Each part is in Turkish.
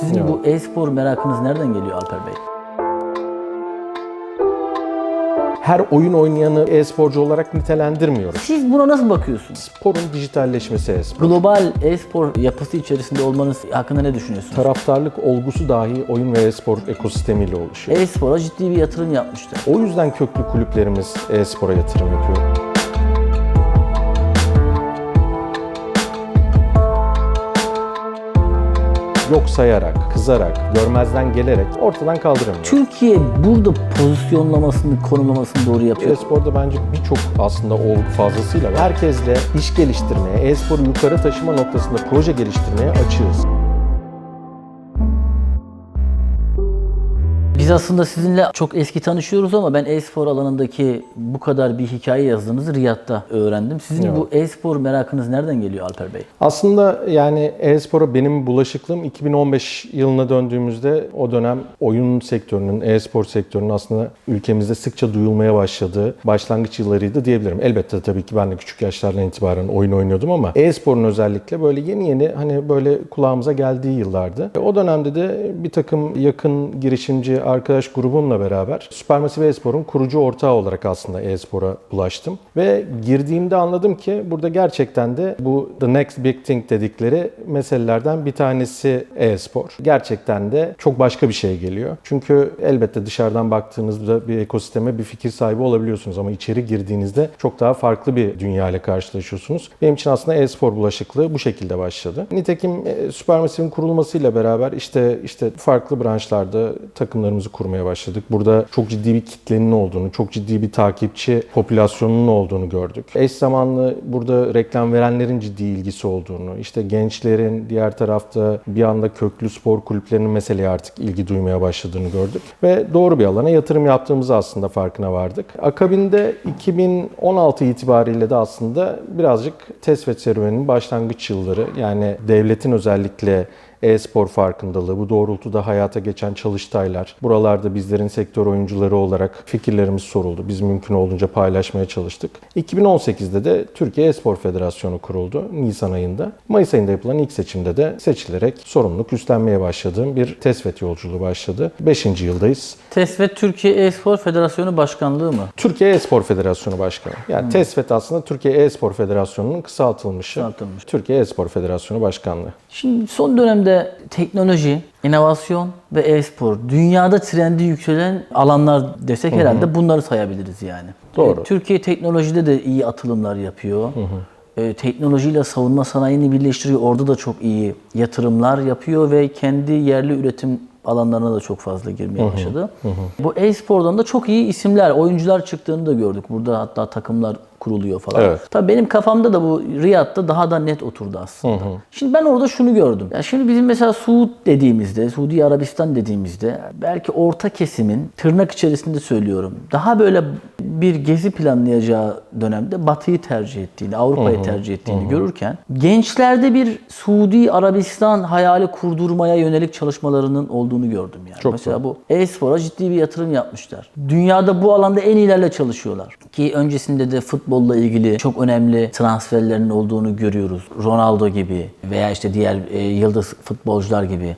Sizin Evet. bu e-spor merakınız nereden geliyor Alper Bey? Her oyun oynayanı e-sporcu olarak nitelendirmiyoruz. Siz buna nasıl bakıyorsunuz? Sporun dijitalleşmesi e-spor. Global e-spor yapısı içerisinde olmanız hakkında ne düşünüyorsunuz? Taraftarlık olgusu dahi oyun ve e-spor ekosistemiyle oluşuyor. E-spora ciddi bir yatırım yapmışlar. O yüzden köklü kulüplerimiz e-spora yatırım yapıyor. Yok sayarak, kızarak, görmezden gelerek ortadan kaldıramıyor. Türkiye burada pozisyonlamasını, konumlamasını doğru yapıyor. E-sporda bence birçok aslında olgu fazlasıyla var. Herkesle iş geliştirmeye, e-sporu yukarı taşıma noktasında proje geliştirmeye açığız. Biz aslında sizinle çok eski tanışıyoruz ama ben e-spor alanındaki bu kadar bir hikaye yazdığınızı Riyad'da öğrendim. Sizin Evet. bu e-spor merakınız nereden geliyor Alper Bey? Aslında yani e-spora benim bulaşıklığım 2015 yılına döndüğümüzde o dönem oyun sektörünün, e-spor sektörünün aslında ülkemizde sıkça duyulmaya başladığı başlangıç yıllarıydı diyebilirim. Elbette tabii ki ben de küçük yaşlardan itibaren oyun oynuyordum ama e-sporun özellikle böyle yeni yeni hani böyle kulağımıza geldiği yıllardı. O dönemde de bir takım yakın girişimci arkadaş grubumla beraber Supermassive e-sporun kurucu ortağı olarak aslında e-spora bulaştım. Ve girdiğimde anladım ki burada gerçekten de bu the next big thing dedikleri meselelerden bir tanesi e-spor. Gerçekten de çok başka bir şey geliyor. Çünkü elbette dışarıdan baktığınızda bir ekosisteme bir fikir sahibi olabiliyorsunuz ama içeri girdiğinizde çok daha farklı bir dünya ile karşılaşıyorsunuz. Benim için aslında e-spor bulaşıklığı bu şekilde başladı. Nitekim e, Supermassive'in kurulmasıyla beraber işte işte farklı branşlarda takımlarımızı kurmaya başladık. Burada çok ciddi bir kitlenin olduğunu, çok ciddi bir takipçi popülasyonunun olduğunu gördük. Eş zamanlı burada reklam verenlerin ciddi ilgisi olduğunu, işte gençlerin diğer tarafta bir anda köklü spor kulüplerinin meseleye artık ilgi duymaya başladığını gördük. Ve doğru bir alana yatırım yaptığımızı aslında farkına vardık. Akabinde 2016 itibariyle de aslında birazcık Tesvet serüveninin başlangıç yılları yani devletin özellikle e-spor farkındalığı, bu doğrultuda hayata geçen çalıştaylar, buralarda bizlerin sektör oyuncuları olarak fikirlerimiz soruldu. Biz mümkün olduğunca paylaşmaya çalıştık. 2018'de de Türkiye E-Spor Federasyonu kuruldu Nisan ayında. Mayıs ayında yapılan ilk seçimde de seçilerek sorumluluk üstlenmeye başladığım bir TESFET yolculuğu başladı. 5. yıldayız. TESVET Türkiye E-Spor Federasyonu Başkanlığı mı? Türkiye E-Spor Federasyonu Başkanı. Yani TESFET aslında Türkiye E-Spor Federasyonu'nun kısaltılmışı. Kısaltılmış. Türkiye E-Spor Federasyonu Başkanlığı. Şimdi son dönemde teknoloji, inovasyon ve e-spor dünyada trendi yükselen alanlar desek herhalde bunları sayabiliriz yani. Doğru. E, Türkiye teknolojide de iyi atılımlar yapıyor. E, teknolojiyle savunma sanayini birleştiriyor. Orada da çok iyi yatırımlar yapıyor ve kendi yerli üretim alanlarına da çok fazla girmeye başladı. Bu e-spordan da çok iyi isimler, oyuncular çıktığını da gördük. Burada hatta takımlar kuruluyor falan. Evet. Tabii benim kafamda da bu Riyad'da daha da net oturdu aslında. Şimdi ben orada şunu gördüm. Ya şimdi bizim mesela Suud dediğimizde, Suudi Arabistan dediğimizde belki orta kesimin tırnak içerisinde söylüyorum. Daha böyle bir gezi planlayacağı dönemde Batı'yı tercih ettiğini, Avrupa'yı tercih ettiğini görürken gençlerde bir Suudi Arabistan hayali kurdurmaya yönelik çalışmalarının olduğunu gördüm yani. Çok mesela bu e-spora ciddi bir yatırım yapmışlar. Dünyada bu alanda en iyilerle çalışıyorlar. Ki öncesinde de futbolla ilgili çok önemli transferlerin olduğunu görüyoruz. Ronaldo gibi veya işte diğer e, yıldız futbolcular gibi.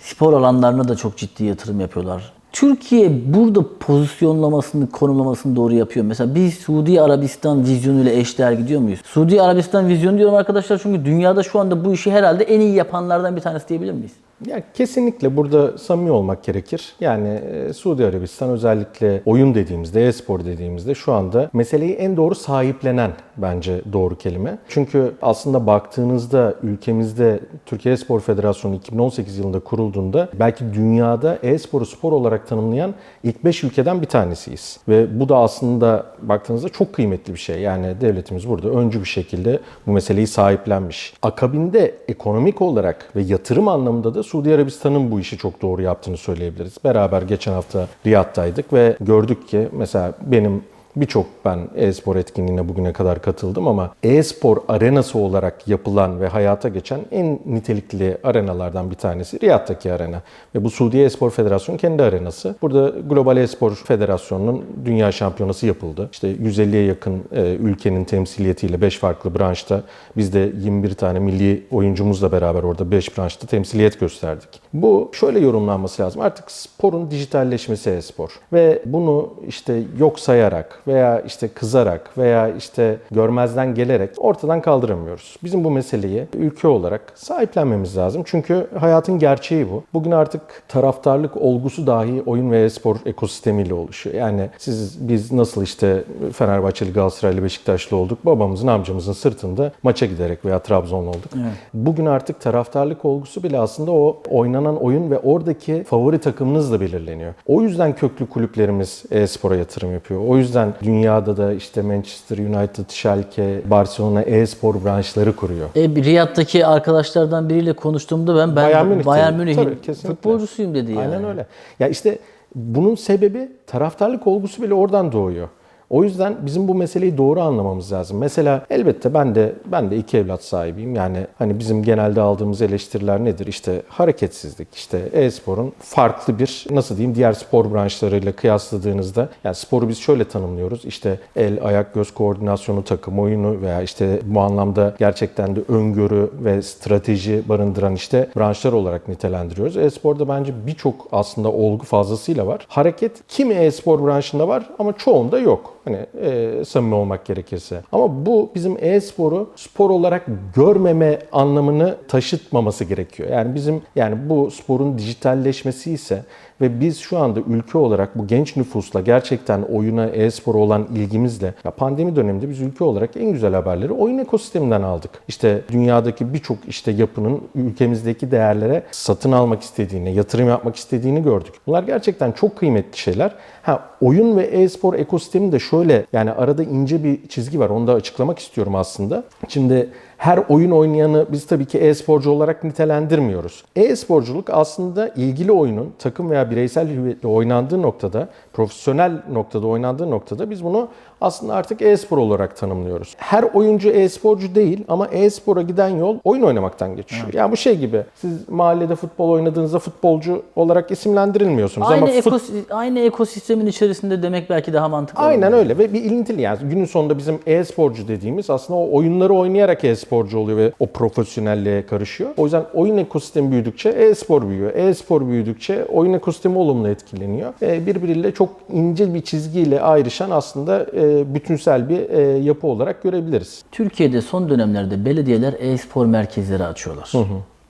Spor alanlarına da çok ciddi yatırım yapıyorlar. Türkiye burada pozisyonlamasını, konumlamasını doğru yapıyor. Mesela biz Suudi Arabistan vizyonuyla eşdeğer gidiyor muyuz? Suudi Arabistan vizyonu diyorum arkadaşlar çünkü dünyada şu anda bu işi herhalde en iyi yapanlardan bir tanesi diyebilir miyiz? Ya kesinlikle burada samimi olmak gerekir. Yani e, Suudi Arabistan özellikle oyun dediğimizde, e-spor dediğimizde şu anda meseleyi en doğru sahiplenen bence doğru kelime. Çünkü aslında baktığınızda ülkemizde Türkiye E-Spor Federasyonu 2018 yılında kurulduğunda belki dünyada e-sporu spor olarak tanımlayan ilk 5 ülkeden bir tanesiyiz. Ve bu da aslında baktığınızda çok kıymetli bir şey. Yani devletimiz burada öncü bir şekilde bu meseleyi sahiplenmiş. Akabinde ekonomik olarak ve yatırım anlamında da Suudi Arabistan'ın bu işi çok doğru yaptığını söyleyebiliriz. Beraber geçen hafta Riyad'daydık ve gördük ki mesela benim Birçok ben e-spor etkinliğine bugüne kadar katıldım ama e-spor arenası olarak yapılan ve hayata geçen en nitelikli arenalardan bir tanesi Riyad'daki arena. Ve bu Suudi E-Spor Federasyonu kendi arenası. Burada Global E-Spor Federasyonu'nun dünya şampiyonası yapıldı. İşte 150'ye yakın e, ülkenin temsiliyetiyle 5 farklı branşta biz de 21 tane milli oyuncumuzla beraber orada 5 branşta temsiliyet gösterdik. Bu şöyle yorumlanması lazım. Artık sporun dijitalleşmesi e-spor. Ve bunu işte yok sayarak veya işte kızarak veya işte görmezden gelerek ortadan kaldıramıyoruz. Bizim bu meseleyi ülke olarak sahiplenmemiz lazım. Çünkü hayatın gerçeği bu. Bugün artık taraftarlık olgusu dahi oyun ve e-spor ekosistemiyle oluşuyor. Yani siz biz nasıl işte Fenerbahçeli, Galatasaraylı, Beşiktaşlı olduk. Babamızın, amcamızın sırtında maça giderek veya Trabzonlu olduk. Bugün artık taraftarlık olgusu bile aslında o oynanan oyun ve oradaki favori takımınızla belirleniyor. O yüzden köklü kulüplerimiz e-spora yatırım yapıyor. O yüzden dünyada da işte Manchester United, Schalke, Barcelona e-spor branşları kuruyor. E, Riyad'daki arkadaşlardan biriyle konuştuğumda ben ben Bayern Münih Bayern. Münih'in futbolcusuyum dedi yani. Aynen öyle. Ya işte bunun sebebi taraftarlık olgusu bile oradan doğuyor. O yüzden bizim bu meseleyi doğru anlamamız lazım. Mesela elbette ben de ben de iki evlat sahibiyim. Yani hani bizim genelde aldığımız eleştiriler nedir? İşte hareketsizlik, işte e-sporun farklı bir nasıl diyeyim diğer spor branşlarıyla kıyasladığınızda yani sporu biz şöyle tanımlıyoruz. İşte el, ayak, göz koordinasyonu, takım oyunu veya işte bu anlamda gerçekten de öngörü ve strateji barındıran işte branşlar olarak nitelendiriyoruz. E-sporda bence birçok aslında olgu fazlasıyla var. Hareket kimi e-spor branşında var ama çoğunda yok. Hani e, samimi olmak gerekirse. Ama bu bizim e-sporu spor olarak görmeme anlamını taşıtmaması gerekiyor. Yani bizim yani bu sporun dijitalleşmesi ise ve biz şu anda ülke olarak bu genç nüfusla gerçekten oyuna, e-spora olan ilgimizle ya pandemi döneminde biz ülke olarak en güzel haberleri oyun ekosisteminden aldık. İşte dünyadaki birçok işte yapının ülkemizdeki değerlere satın almak istediğini, yatırım yapmak istediğini gördük. Bunlar gerçekten çok kıymetli şeyler. Ha oyun ve e-spor ekosistemi de şöyle yani arada ince bir çizgi var. Onu da açıklamak istiyorum aslında. Şimdi her oyun oynayanı biz tabii ki e-sporcu olarak nitelendirmiyoruz. E-sporculuk aslında ilgili oyunun takım veya bireysel hüviyetle oynandığı noktada, profesyonel noktada oynandığı noktada biz bunu aslında artık e-spor olarak tanımlıyoruz. Her oyuncu e-sporcu değil ama e-spora giden yol oyun oynamaktan geçiyor. Yani bu şey gibi siz mahallede futbol oynadığınızda futbolcu olarak isimlendirilmiyorsunuz Aynı, ama fut- ekos- aynı ekosistemin içerisinde demek belki daha mantıklı. Aynen olur. öyle ve bir ilintili yani günün sonunda bizim e-sporcu dediğimiz aslında o oyunları oynayarak e-sporcu oluyor ve o profesyonelliğe karışıyor. O yüzden oyun ekosistemi büyüdükçe e-spor büyüyor. E-spor büyüdükçe oyun ekosistemi olumlu etkileniyor. E, birbiriyle çok ince bir çizgiyle ayrışan aslında e, bütünsel bir e, yapı olarak görebiliriz. Türkiye'de son dönemlerde belediyeler e-spor merkezleri açıyorlar.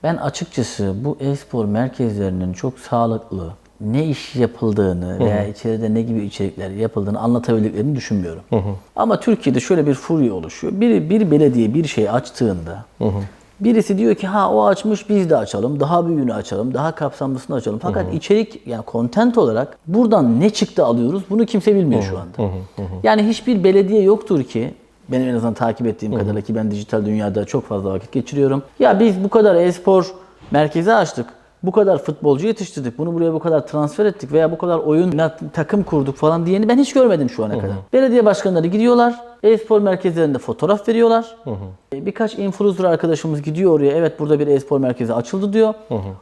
Ben açıkçası bu e-spor merkezlerinin çok sağlıklı, ne iş yapıldığını veya içeride ne gibi içerikler yapıldığını anlatabildiklerini düşünmüyorum. Ama Türkiye'de şöyle bir furya oluşuyor. Bir, bir belediye bir şey açtığında birisi diyor ki ha o açmış biz de açalım, daha büyüğünü açalım, daha kapsamlısını açalım. Fakat içerik yani content olarak buradan ne çıktı alıyoruz bunu kimse bilmiyor şu anda. Yani hiçbir belediye yoktur ki benim en azından takip ettiğim kadarıyla ki ben dijital dünyada çok fazla vakit geçiriyorum. Ya biz bu kadar e-spor merkezi açtık. Bu kadar futbolcu yetiştirdik. Bunu buraya bu kadar transfer ettik veya bu kadar oyun takım kurduk falan diyeni ben hiç görmedim şu ana kadar. Belediye başkanları gidiyorlar. E-spor merkezlerinde fotoğraf veriyorlar. E, Birkaç influencer arkadaşımız gidiyor oraya. Evet burada bir e-spor merkezi açıldı diyor.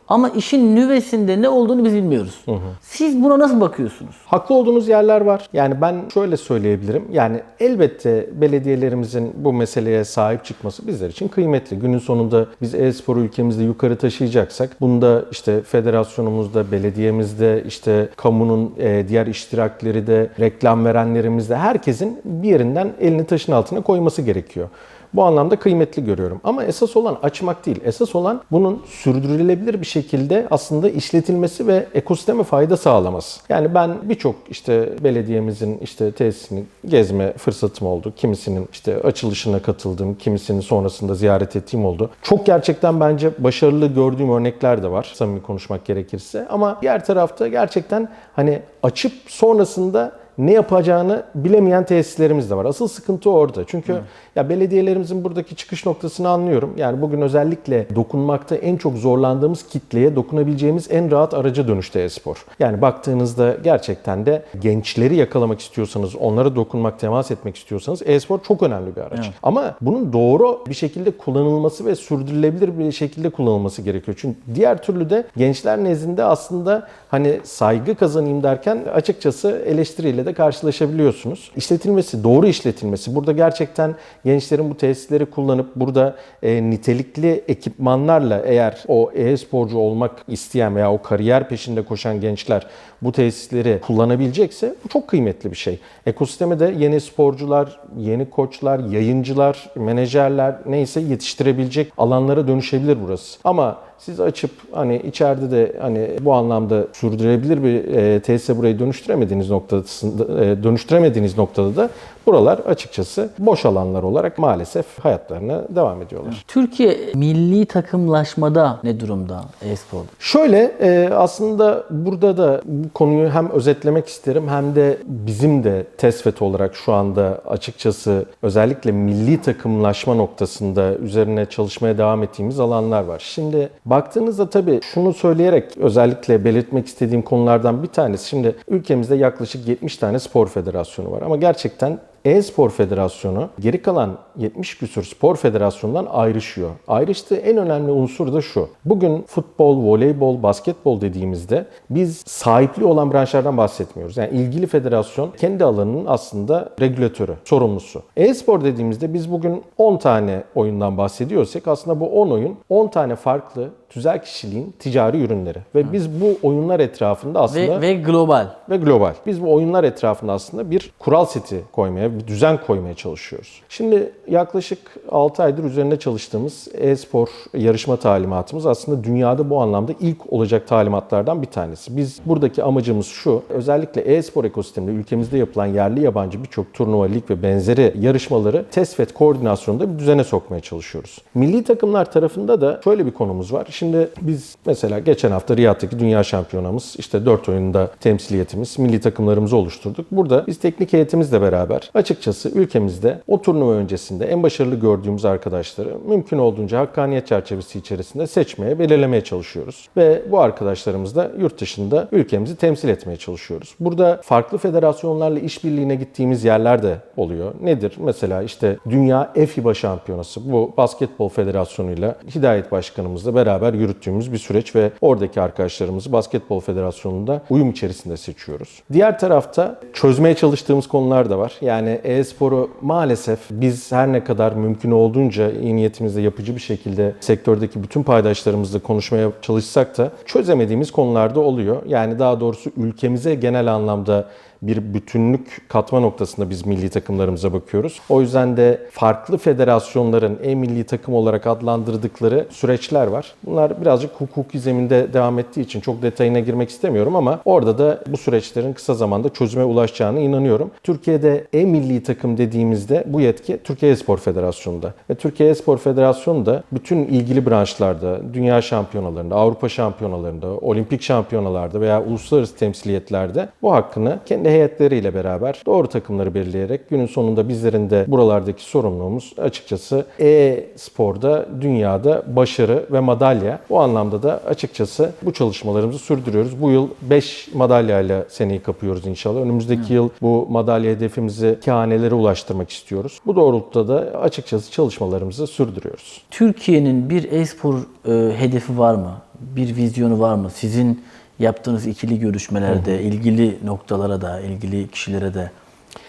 Ama işin nüvesinde ne olduğunu biz bilmiyoruz. Siz buna nasıl bakıyorsunuz? Haklı olduğunuz yerler var. Yani ben şöyle söyleyebilirim. Yani elbette belediyelerimizin bu meseleye sahip çıkması bizler için kıymetli. Günün sonunda biz e-sporu ülkemizde yukarı taşıyacaksak bunda işte federasyonumuzda, belediyemizde, işte kamunun e, diğer iştirakleri de, reklam verenlerimizde herkesin bir yerinden elini taşın altına koyması gerekiyor. Bu anlamda kıymetli görüyorum. Ama esas olan açmak değil. Esas olan bunun sürdürülebilir bir şekilde aslında işletilmesi ve ekosisteme fayda sağlaması. Yani ben birçok işte belediyemizin işte tesisini gezme fırsatım oldu. Kimisinin işte açılışına katıldım, kimisinin sonrasında ziyaret ettiğim oldu. Çok gerçekten bence başarılı gördüğüm örnekler de var samimi konuşmak gerekirse. Ama diğer tarafta gerçekten hani açıp sonrasında ne yapacağını bilemeyen tesislerimiz de var. Asıl sıkıntı orada. Çünkü ya belediyelerimizin buradaki çıkış noktasını anlıyorum. Yani bugün özellikle dokunmakta en çok zorlandığımız kitleye dokunabileceğimiz en rahat araca dönüştü e-spor. Yani baktığınızda gerçekten de gençleri yakalamak istiyorsanız, onlara dokunmak, temas etmek istiyorsanız e-spor çok önemli bir araç. Ama bunun doğru bir şekilde kullanılması ve sürdürülebilir bir şekilde kullanılması gerekiyor. Çünkü diğer türlü de gençler nezdinde aslında hani saygı kazanayım derken açıkçası eleştiriyle de karşılaşabiliyorsunuz. İşletilmesi, doğru işletilmesi. Burada gerçekten gençlerin bu tesisleri kullanıp burada e, nitelikli ekipmanlarla eğer o e-sporcu olmak isteyen veya o kariyer peşinde koşan gençler bu tesisleri kullanabilecekse bu çok kıymetli bir şey. Ekosisteme de yeni sporcular, yeni koçlar, yayıncılar, menajerler neyse yetiştirebilecek alanlara dönüşebilir burası. Ama siz açıp hani içeride de hani bu anlamda sürdürülebilir bir e, tesise burayı dönüştüremediğiniz noktasında e, dönüştüremediğiniz noktada da buralar açıkçası boş alanlar olarak maalesef hayatlarına devam ediyorlar. Türkiye milli takımlaşmada ne durumda e-sporda? Şöyle e, aslında burada da bu konuyu hem özetlemek isterim hem de bizim de TESFET olarak şu anda açıkçası özellikle milli takımlaşma noktasında üzerine çalışmaya devam ettiğimiz alanlar var. Şimdi baktığınızda tabii şunu söyleyerek özellikle belirtmek istediğim konulardan bir tanesi. Şimdi ülkemizde yaklaşık 70 tane spor federasyonu var ama gerçekten e-spor federasyonu geri kalan 70 küsur spor federasyonundan ayrışıyor. Ayrıştığı en önemli unsur da şu. Bugün futbol, voleybol, basketbol dediğimizde biz sahipli olan branşlardan bahsetmiyoruz. Yani ilgili federasyon kendi alanının aslında regülatörü, sorumlusu. E-spor dediğimizde biz bugün 10 tane oyundan bahsediyorsak aslında bu 10 oyun 10 tane farklı tüzel kişiliğin ticari ürünleri. Ve biz bu oyunlar etrafında aslında Ve, ve global. ve global. Biz bu oyunlar etrafında aslında bir kural seti koymaya, bir düzen koymaya çalışıyoruz. Şimdi yaklaşık 6 aydır üzerinde çalıştığımız e-spor yarışma talimatımız aslında dünyada bu anlamda ilk olacak talimatlardan bir tanesi. Biz buradaki amacımız şu, özellikle e-spor ekosisteminde ülkemizde yapılan yerli yabancı birçok turnuva, lig ve benzeri yarışmaları TESFET koordinasyonunda bir düzene sokmaya çalışıyoruz. Milli takımlar tarafında da şöyle bir konumuz var. Şimdi biz mesela geçen hafta Riyad'daki dünya şampiyonamız işte 4 oyunda temsiliyetimiz, milli takımlarımızı oluşturduk. Burada biz teknik heyetimizle beraber açıkçası ülkemizde o turnuva öncesinde en başarılı gördüğümüz arkadaşları mümkün olduğunca hakkaniyet çerçevesi içerisinde seçmeye, belirlemeye çalışıyoruz. Ve bu arkadaşlarımız da yurt dışında ülkemizi temsil etmeye çalışıyoruz. Burada farklı federasyonlarla işbirliğine gittiğimiz yerler de oluyor. Nedir? Mesela işte Dünya FIBA Şampiyonası bu basketbol federasyonuyla Hidayet Başkanımızla beraber yürüttüğümüz bir süreç ve oradaki arkadaşlarımızı basketbol federasyonunda uyum içerisinde seçiyoruz. Diğer tarafta çözmeye çalıştığımız konular da var. Yani e-sporu maalesef biz her ne kadar mümkün olduğunca iyi niyetimizle yapıcı bir şekilde sektördeki bütün paydaşlarımızla konuşmaya çalışsak da çözemediğimiz konularda oluyor. Yani daha doğrusu ülkemize genel anlamda bir bütünlük katma noktasında biz milli takımlarımıza bakıyoruz. O yüzden de farklı federasyonların e-milli takım olarak adlandırdıkları süreçler var. Bunlar birazcık hukuki zeminde devam ettiği için çok detayına girmek istemiyorum ama orada da bu süreçlerin kısa zamanda çözüme ulaşacağını inanıyorum. Türkiye'de e-milli takım dediğimizde bu yetki Türkiye Spor Federasyonu'nda. Ve Türkiye Spor Federasyonu da bütün ilgili branşlarda, dünya şampiyonalarında, Avrupa şampiyonalarında, olimpik şampiyonalarda veya uluslararası temsiliyetlerde bu hakkını kendi heyetleriyle beraber doğru takımları belirleyerek günün sonunda bizlerin de buralardaki sorumluluğumuz açıkçası e-sporda dünyada başarı ve madalya. Bu anlamda da açıkçası bu çalışmalarımızı sürdürüyoruz. Bu yıl 5 madalyayla seneyi kapıyoruz inşallah. Önümüzdeki yıl bu madalya hedefimizi iki hanelere ulaştırmak istiyoruz. Bu doğrultuda da açıkçası çalışmalarımızı sürdürüyoruz. Türkiye'nin bir e-spor e, hedefi var mı? Bir vizyonu var mı? Sizin yaptığınız ikili görüşmelerde ilgili noktalara da, ilgili kişilere de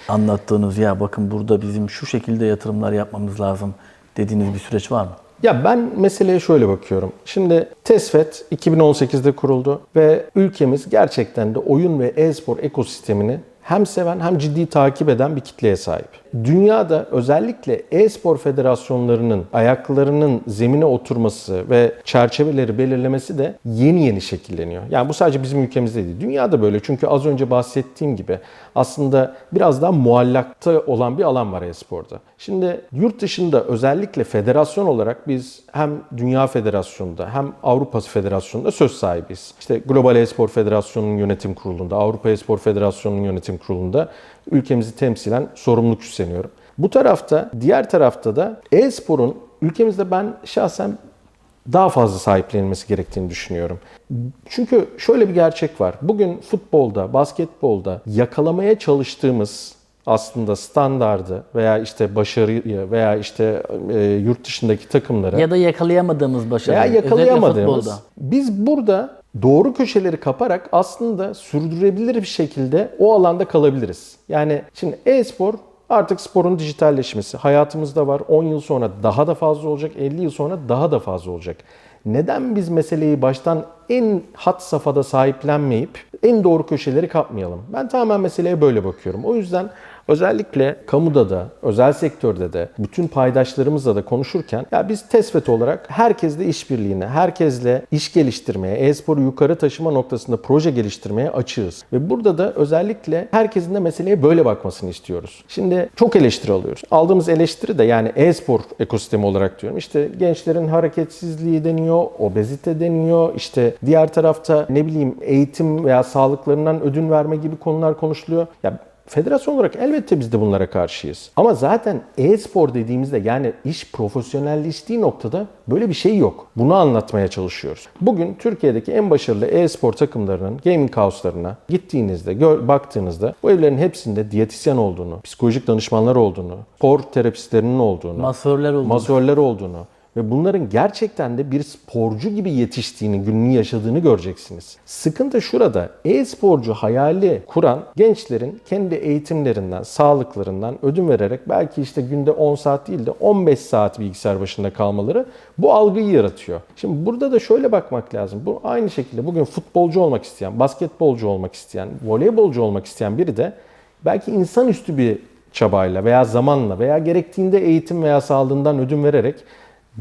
anlattığınız ya bakın burada bizim şu şekilde yatırımlar yapmamız lazım dediğiniz bir süreç var mı? Ya ben meseleye şöyle bakıyorum. Şimdi TESFET 2018'de kuruldu ve ülkemiz gerçekten de oyun ve e-spor ekosistemini hem seven hem ciddi takip eden bir kitleye sahip. dünyada özellikle e-spor federasyonlarının ayaklarının zemine oturması ve çerçeveleri belirlemesi de yeni yeni şekilleniyor. Yani bu sadece bizim ülkemizde değil. Dünyada böyle çünkü az önce bahsettiğim gibi aslında biraz daha muallakta olan bir alan var e-sporda. Şimdi yurt dışında özellikle federasyon olarak biz hem Dünya Federasyonu'nda hem Avrupa Federasyonu'nda söz sahibiyiz. İşte Global E-Spor Federasyonu'nun yönetim kurulunda, Avrupa E-Spor Federasyonu'nun yönetim kurulunda ülkemizi temsilen sorumluluk üstleniyorum. Bu tarafta, diğer tarafta da e-sporun ülkemizde ben şahsen daha fazla sahiplenilmesi gerektiğini düşünüyorum. Çünkü şöyle bir gerçek var. Bugün futbolda, basketbolda yakalamaya çalıştığımız aslında standardı veya işte başarıyı veya işte e, yurt dışındaki takımları Ya da yakalayamadığımız başarı. veya yakalayamadığımız biz burada doğru köşeleri kaparak aslında sürdürülebilir bir şekilde o alanda kalabiliriz. Yani şimdi e-spor artık sporun dijitalleşmesi hayatımızda var. 10 yıl sonra daha da fazla olacak, 50 yıl sonra daha da fazla olacak. Neden biz meseleyi baştan en hat safhada sahiplenmeyip en doğru köşeleri kapmayalım? Ben tamamen meseleye böyle bakıyorum. O yüzden Özellikle kamuda da, özel sektörde de, bütün paydaşlarımızla da konuşurken ya biz TESFET olarak herkesle işbirliğine, herkesle iş geliştirmeye, e-sporu yukarı taşıma noktasında proje geliştirmeye açığız. Ve burada da özellikle herkesin de meseleye böyle bakmasını istiyoruz. Şimdi çok eleştiri alıyoruz. Aldığımız eleştiri de yani e-spor ekosistemi olarak diyorum. İşte gençlerin hareketsizliği deniyor, obezite deniyor, işte diğer tarafta ne bileyim eğitim veya sağlıklarından ödün verme gibi konular konuşuluyor. Ya Federasyon olarak elbette biz de bunlara karşıyız. Ama zaten e-spor dediğimizde yani iş profesyonelleştiği noktada böyle bir şey yok. Bunu anlatmaya çalışıyoruz. Bugün Türkiye'deki en başarılı e-spor takımlarının gaming house'larına gittiğinizde, gör, baktığınızda bu evlerin hepsinde diyetisyen olduğunu, psikolojik danışmanlar olduğunu, spor terapistlerinin olduğunu, Masörler oldu. masörler olduğunu ve bunların gerçekten de bir sporcu gibi yetiştiğini, gününü yaşadığını göreceksiniz. Sıkıntı şurada. E-sporcu hayali kuran gençlerin kendi eğitimlerinden, sağlıklarından ödün vererek belki işte günde 10 saat değil de 15 saat bilgisayar başında kalmaları bu algıyı yaratıyor. Şimdi burada da şöyle bakmak lazım. Bu aynı şekilde bugün futbolcu olmak isteyen, basketbolcu olmak isteyen, voleybolcu olmak isteyen biri de belki insanüstü bir çabayla veya zamanla veya gerektiğinde eğitim veya sağlığından ödün vererek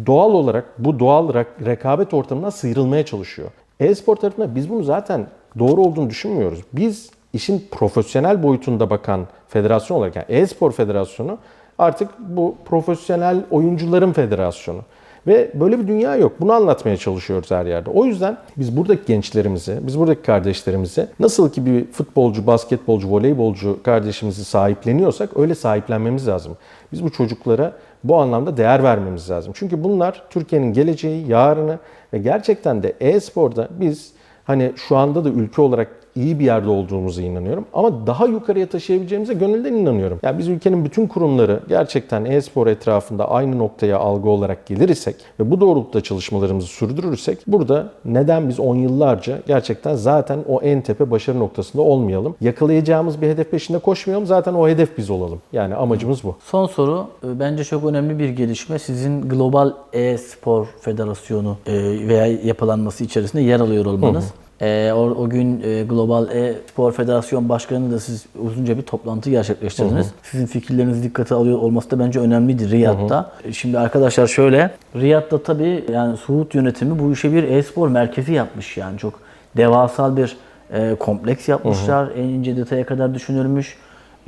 doğal olarak bu doğal rekabet ortamından sıyrılmaya çalışıyor. E-spor tarafında biz bunu zaten doğru olduğunu düşünmüyoruz. Biz işin profesyonel boyutunda bakan federasyon olarak yani e-spor federasyonu artık bu profesyonel oyuncuların federasyonu. Ve böyle bir dünya yok. Bunu anlatmaya çalışıyoruz her yerde. O yüzden biz buradaki gençlerimizi, biz buradaki kardeşlerimizi nasıl ki bir futbolcu, basketbolcu, voleybolcu kardeşimizi sahipleniyorsak öyle sahiplenmemiz lazım. Biz bu çocuklara bu anlamda değer vermemiz lazım. Çünkü bunlar Türkiye'nin geleceği, yarını ve gerçekten de e-sporda biz hani şu anda da ülke olarak iyi bir yerde olduğumuza inanıyorum. Ama daha yukarıya taşıyabileceğimize gönülden inanıyorum. Yani biz ülkenin bütün kurumları gerçekten e-spor etrafında aynı noktaya algı olarak gelir isek ve bu doğrultuda çalışmalarımızı sürdürürsek burada neden biz 10 yıllarca gerçekten zaten o en tepe başarı noktasında olmayalım? Yakalayacağımız bir hedef peşinde koşmayalım. Zaten o hedef biz olalım. Yani amacımız bu. Son soru e, bence çok önemli bir gelişme. Sizin Global E-Spor Federasyonu e, veya yapılanması içerisinde yer alıyor olmanız. E, o, o gün e, Global E-Spor Federasyon Başkanı da siz uzunca bir toplantı gerçekleştirdiniz. Sizin fikirlerinizi dikkate alıyor olması da bence önemliydi Riyad'da. E, Şimdi arkadaşlar şöyle, Riyad'da tabii yani Suud yönetimi bu işe bir e-spor merkezi yapmış yani çok devasal bir e, kompleks yapmışlar. En ince detaya kadar düşünülmüş.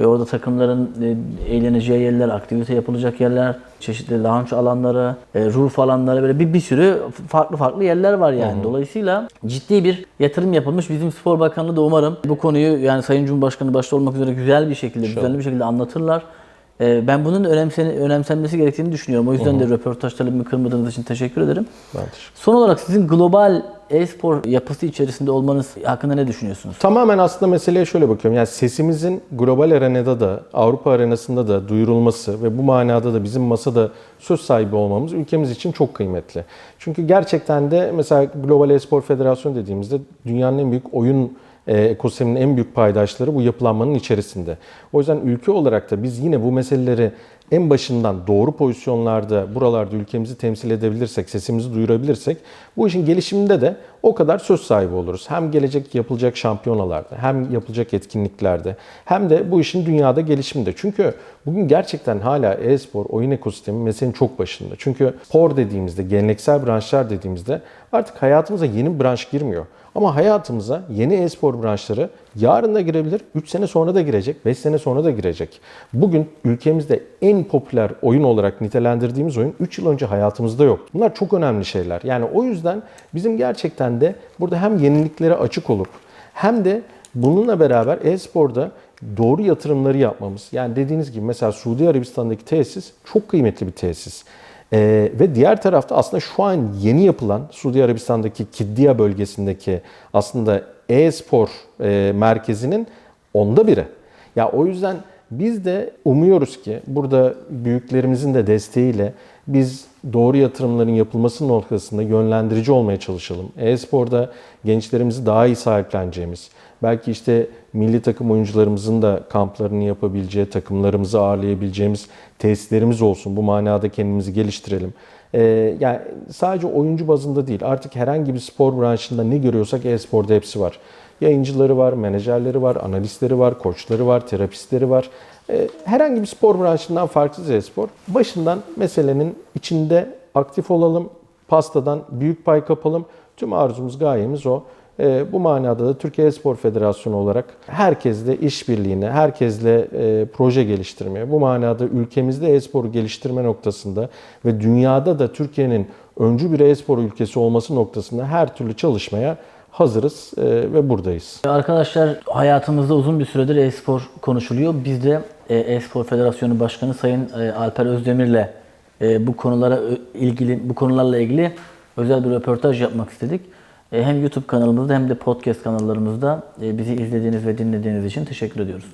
Ve orada takımların e, eğleneceği yerler, aktivite yapılacak yerler, çeşitli lounge alanları, e, roof alanları böyle bir, bir sürü farklı farklı yerler var yani. Dolayısıyla ciddi bir yatırım yapılmış. Bizim spor bakanlığı da umarım bu konuyu yani Sayın Cumhurbaşkanı başta olmak üzere güzel bir şekilde, düzenli bir şekilde anlatırlar. E, ben bunun önemsen, önemsenmesi gerektiğini düşünüyorum. O yüzden de röportaj talebimi kırmadığınız için teşekkür ederim. Ben teşekkür Son olarak sizin global e-spor yapısı içerisinde olmanız hakkında ne düşünüyorsunuz? Tamamen aslında meseleye şöyle bakıyorum. Yani sesimizin global arenada da, Avrupa arenasında da duyurulması ve bu manada da bizim masada söz sahibi olmamız ülkemiz için çok kıymetli. Çünkü gerçekten de mesela Global Espor Federasyonu dediğimizde dünyanın en büyük oyun e, ekosisteminin en büyük paydaşları bu yapılanmanın içerisinde. O yüzden ülke olarak da biz yine bu meseleleri en başından doğru pozisyonlarda, buralarda ülkemizi temsil edebilirsek, sesimizi duyurabilirsek bu işin gelişiminde de o kadar söz sahibi oluruz. Hem gelecek yapılacak şampiyonalarda, hem yapılacak etkinliklerde, hem de bu işin dünyada gelişiminde. Çünkü bugün gerçekten hala e-spor, oyun ekosistemi meselenin çok başında. Çünkü spor dediğimizde, geleneksel branşlar dediğimizde artık hayatımıza yeni bir branş girmiyor. Ama hayatımıza yeni e-spor branşları yarın da girebilir, 3 sene sonra da girecek, 5 sene sonra da girecek. Bugün ülkemizde en popüler oyun olarak nitelendirdiğimiz oyun 3 yıl önce hayatımızda yok. Bunlar çok önemli şeyler. Yani o yüzden bizim gerçekten de burada hem yeniliklere açık olup hem de bununla beraber e-sporda doğru yatırımları yapmamız. Yani dediğiniz gibi mesela Suudi Arabistan'daki tesis çok kıymetli bir tesis. Ee, ve diğer tarafta aslında şu an yeni yapılan Suudi Arabistan'daki Kiddiya bölgesindeki aslında e-spor e, merkezinin onda biri. Ya o yüzden biz de umuyoruz ki burada büyüklerimizin de desteğiyle biz doğru yatırımların yapılması noktasında yönlendirici olmaya çalışalım. E-sporda gençlerimizi daha iyi sahipleneceğimiz, belki işte milli takım oyuncularımızın da kamplarını yapabileceği, takımlarımızı ağırlayabileceğimiz tesislerimiz olsun. Bu manada kendimizi geliştirelim. Ee, yani sadece oyuncu bazında değil, artık herhangi bir spor branşında ne görüyorsak e-sporda hepsi var. Yayıncıları var, menajerleri var, analistleri var, koçları var, terapistleri var. Ee, herhangi bir spor branşından farksız e-spor. Başından meselenin içinde aktif olalım, pastadan büyük pay kapalım. Tüm arzumuz, gayemiz o. Ee, bu manada da Türkiye Spor Federasyonu olarak herkesle işbirliğine, herkesle e, proje geliştirmeye, bu manada ülkemizde e-sporu geliştirme noktasında ve dünyada da Türkiye'nin öncü bir e-spor ülkesi olması noktasında her türlü çalışmaya hazırız e, ve buradayız. Arkadaşlar hayatımızda uzun bir süredir e-spor konuşuluyor. Biz de e, e-spor Federasyonu Başkanı Sayın e, Alper Özdemir'le e, bu konulara ilgili bu konularla ilgili özel bir röportaj yapmak istedik. Hem YouTube kanalımızda hem de podcast kanallarımızda bizi izlediğiniz ve dinlediğiniz için teşekkür ediyoruz.